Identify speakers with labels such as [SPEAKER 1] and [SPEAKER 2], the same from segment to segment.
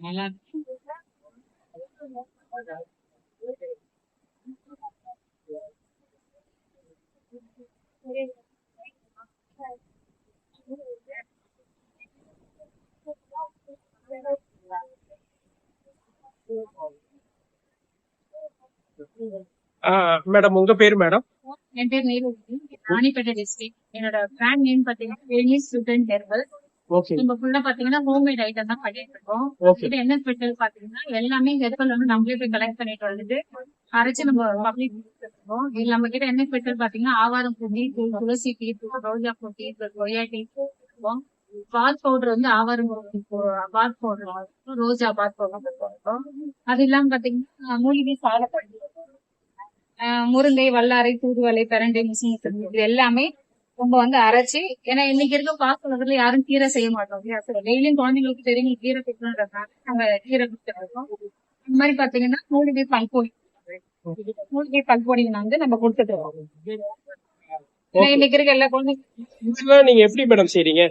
[SPEAKER 1] நல்லா இருக்கு.
[SPEAKER 2] மேடம் உங்க பேரு மேடம்
[SPEAKER 1] என் பேர் நீலவதி ராணிப்பேட்டை டிஸ்ட்ரிக்ட் என்னோட பிராண்ட் நேம் பாத்தீங்கன்னா வேணிஸ் ஸ்டூடெண்ட் ஹெர்பல் நம்ம ஃபுல்லா பாத்தீங்கன்னா ஹோம்மேட் ஐட்டம் தான் பண்ணிட்டு இருக்கோம் இது என்ன ஸ்பெஷல் பாத்தீங்கன்னா எல்லாமே ஹெர்பல் வந்து நம்மளே போய் கலெக்ட் பண்ணிட்டு வந்துட்டு அரைச்சு நம்ம பப்ளிக் இருக்கோம் இது நம்ம கிட்ட என்ன ஸ்பெஷல் பாத்தீங்கன்னா ஆவாரம் பூ டீ தூள் துளசி டீ தூள் ரோஜா பூ டீ தூள் கொய்யா டீ இருக்கும் பாத் பவுடர் வந்து ஆவாரம் பாத் பவுடர் ரோஜா பாத் பவுடர் அது இல்லாம பாத்தீங்கன்னா மூலிகை சாலப்படி ஆஹ் முருங்கை வல்லாரை தூதுவளை பிரண்டை முசுமுத்து இது எல்லாமே நம்ம வந்து அரைச்சு ஏன்னா இன்னைக்கு இருக்க உலகத்துல யாரும் கீரை செய்ய மாட்டோம் டெய்லியும் குழந்தைங்களுக்கு தெரியும் கீரை கொடுக்கணுன்றதுனால நம்ம கீரை கொடுத்துருக்கோம் இந்த மாதிரி பாத்தீங்கன்னா மூலிகை பல்பொடி. மூலிகை பல்பொடி வந்து நம்ம கொடுத்துட்டு ஏன்னா இன்னைக்கு இருக்க எல்லா குழந்தைங்க
[SPEAKER 2] நீங்க எப்படி மேடம் செய்றீங்க?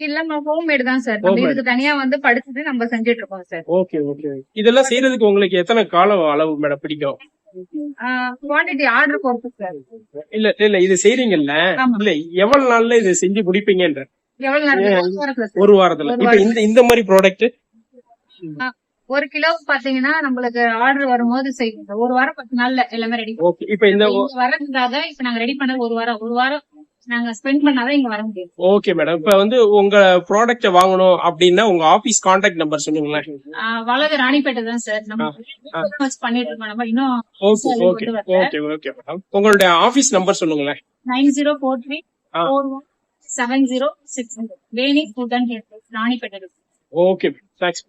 [SPEAKER 1] இல்ல ஹோம்மேட் தான் சார் நம்ம. இதுக்கு தனியா வந்து படிச்சுட்டு நம்ம செஞ்சுட்டு இருக்கோம் சார்
[SPEAKER 2] ஓகே ஓகே இதெல்லாம் செய்யறதுக்கு உங்களுக்கு எத்தனை காலம் அளவு மேடம் பிடிக்கும்?
[SPEAKER 1] குவான்டிட்டி ஆர்டர் பொறுத்து சார்
[SPEAKER 2] இல்ல இல்ல இது செய்றீங்கல்ல. இல்ல எவ்வளவு நாள்ல இது செஞ்சு முடிப்பீங்கன்ற? ஒரு வாரத்துல இப்ப இந்த இந்த மாதிரி ப்ராடக்ட்
[SPEAKER 1] ஒரு கிலோ பாத்தீங்கன்னா நம்மளுக்கு ஆர்டர் வரும்போது செய்யும். ஒரு வாரம் பத்து நாள்ல எல்லாமே ரெடி
[SPEAKER 2] இப்ப இந்த
[SPEAKER 1] வரதுக்காக இப்ப நாங்க ரெடி பண்ண ஒரு வாரம். ஒரு வாரம் நாங்க ஸ்பெண்ட் பண்ணாதான் இங்க வர முடியும்.
[SPEAKER 2] ஓகே மேடம் இப்ப வந்து உங்க ப்ராடக்ட் வாங்கணும் அப்படின்னா உங்க ஆபீஸ் கான்டாக்ட் நம்பர் சொல்லுங்களேன்.
[SPEAKER 1] வளது ராணிப்பேட்டை தான் சார். நம்ம பண்ணிட்டு இருக்கோம். நம்ம இன்னும்
[SPEAKER 2] okay okay. Okay okay madam உங்களுடைய ஆபீஸ் நம்பர் சொல்லுங்களேன்.
[SPEAKER 1] Nine zero four three. Four one seven zero six Veni food and Ranipet
[SPEAKER 2] okay thanks.